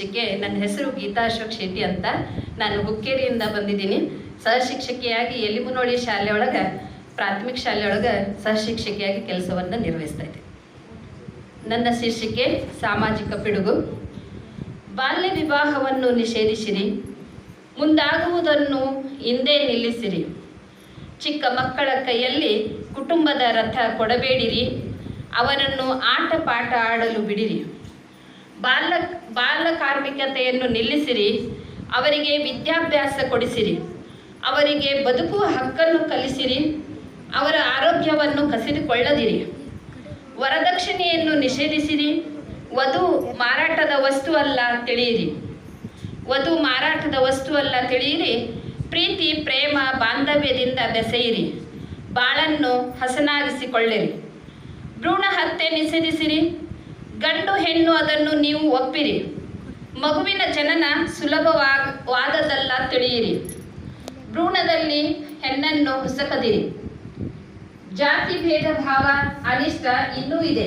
ಶಿಕ್ಷಕಿ, ನನ್ನ ಹೆಸರು ಗೀತಾ ಅಶೋಕ್ ಶೆಟ್ಟಿ ಅಂತ ನಾನು ಹುಕ್ಕೇರಿಯಿಂದ ಬಂದಿದ್ದೀನಿ. ಸಹಶಿಕ್ಷಕಿಯಾಗಿ ಎಲಿಮುನೋಳಿ ಶಾಲೆಯೊಳಗೆ, ಪ್ರಾಥಮಿಕ ಶಾಲೆಯೊಳಗೆ ಸಹಶಿಕ್ಷಕಿಯಾಗಿ ಕೆಲಸವನ್ನು ನಿರ್ವಹಿಸ್ತಾ ಇದ್ದೀನಿ ನನ್ನ ಶೀರ್ಷಿಕೆ, ಸಾಮಾಜಿಕ ಪಿಡುಗು. ಬಾಲ್ಯ ವಿವಾಹವನ್ನು ನಿಷೇಧಿಸಿರಿ, ಮುಂದಾಗುವುದನ್ನು ಹಿಂದೆ ನಿಲ್ಲಿಸಿರಿ. ಚಿಕ್ಕ ಮಕ್ಕಳ ಕೈಯಲ್ಲಿ ಕುಟುಂಬದ ರಥ ಕೊಡಬೇಡಿರಿ ಅವರನ್ನು ಆಟ ಪಾಠ ಆಡಲು ಬಿಡಿರಿ. ಬಾಲ ಬಾಲ ಕಾರ್ಮಿಕತೆಯನ್ನು ನಿಲ್ಲಿಸಿರಿ, ಅವರಿಗೆ ವಿದ್ಯಾಭ್ಯಾಸ ಕೊಡಿಸಿರಿ. ಅವರಿಗೆ ಬದುಕುವ ಹಕ್ಕನ್ನು ಕಲಿಸಿರಿ, ಅವರ ಆರೋಗ್ಯವನ್ನು ಕಸಿದುಕೊಳ್ಳದಿರಿ. ವರದಕ್ಷಿಣೆಯನ್ನು ನಿಷೇಧಿಸಿರಿ, ವಧು ಮಾರಾಟದ ವಸ್ತು ಅಲ್ಲ ತಿಳಿಯಿರಿ. ವಧು ಮಾರಾಟದ ವಸ್ತು ಅಲ್ಲ ತಿಳಿಯಿರಿ, ಪ್ರೀತಿ, ಪ್ರೇಮ, ಬಾಂಧವ್ಯದಿಂದ ಬೆಸೆಯಿರಿ. ಬಾಳನ್ನು ಹಸನಾಗಿಸಿಕೊಳ್ಳಿರಿ. ಭ್ರೂಣ ಹತ್ಯೆ ನಿಷೇಧಿಸಿರಿ ಗಂಡು ಹೆಣ್ಣು ಅದನ್ನು ನೀವು ಒಪ್ಪಿರಿ. ಮಗುವಿನ ಜನನ ಸುಲಭವಾದದಲ್ಲ ತಿಳಿಯಿರಿ. ಭ್ರೂಣದಲ್ಲಿ ಹೆಣ್ಣನ್ನು ಹುಸಕದಿರಿ. ಜಾತಿ ಭೇದ ಭಾವ ಅನಿಷ್ಟ ಇನ್ನೂ ಇದೆ.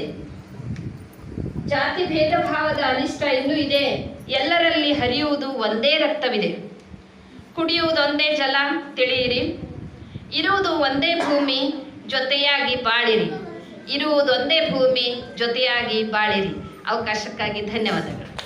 ಜಾತಿ ಭೇದ ಭಾವದ ಅನಿಷ್ಟ ಇನ್ನೂ ಇದೆ. ಎಲ್ಲರಲ್ಲಿ ಹರಿಯುವುದು ಒಂದೇ ರಕ್ತವಿದೆ. ಕುಡಿಯುವುದೊಂದೇ ಜಲ ತಿಳಿಯಿರಿ. ಇರುವುದು ಒಂದೇ ಭೂಮಿ ಜೊತೆಯಾಗಿ ಬಾಳಿರಿ. ಇರುವುದೊಂದೇ ಭೂಮಿ ಜೊತೆಯಾಗಿ ಬಾಳಿರಿ. ಅವಕಾಶಕ್ಕಾಗಿ ಧನ್ಯವಾದಗಳು.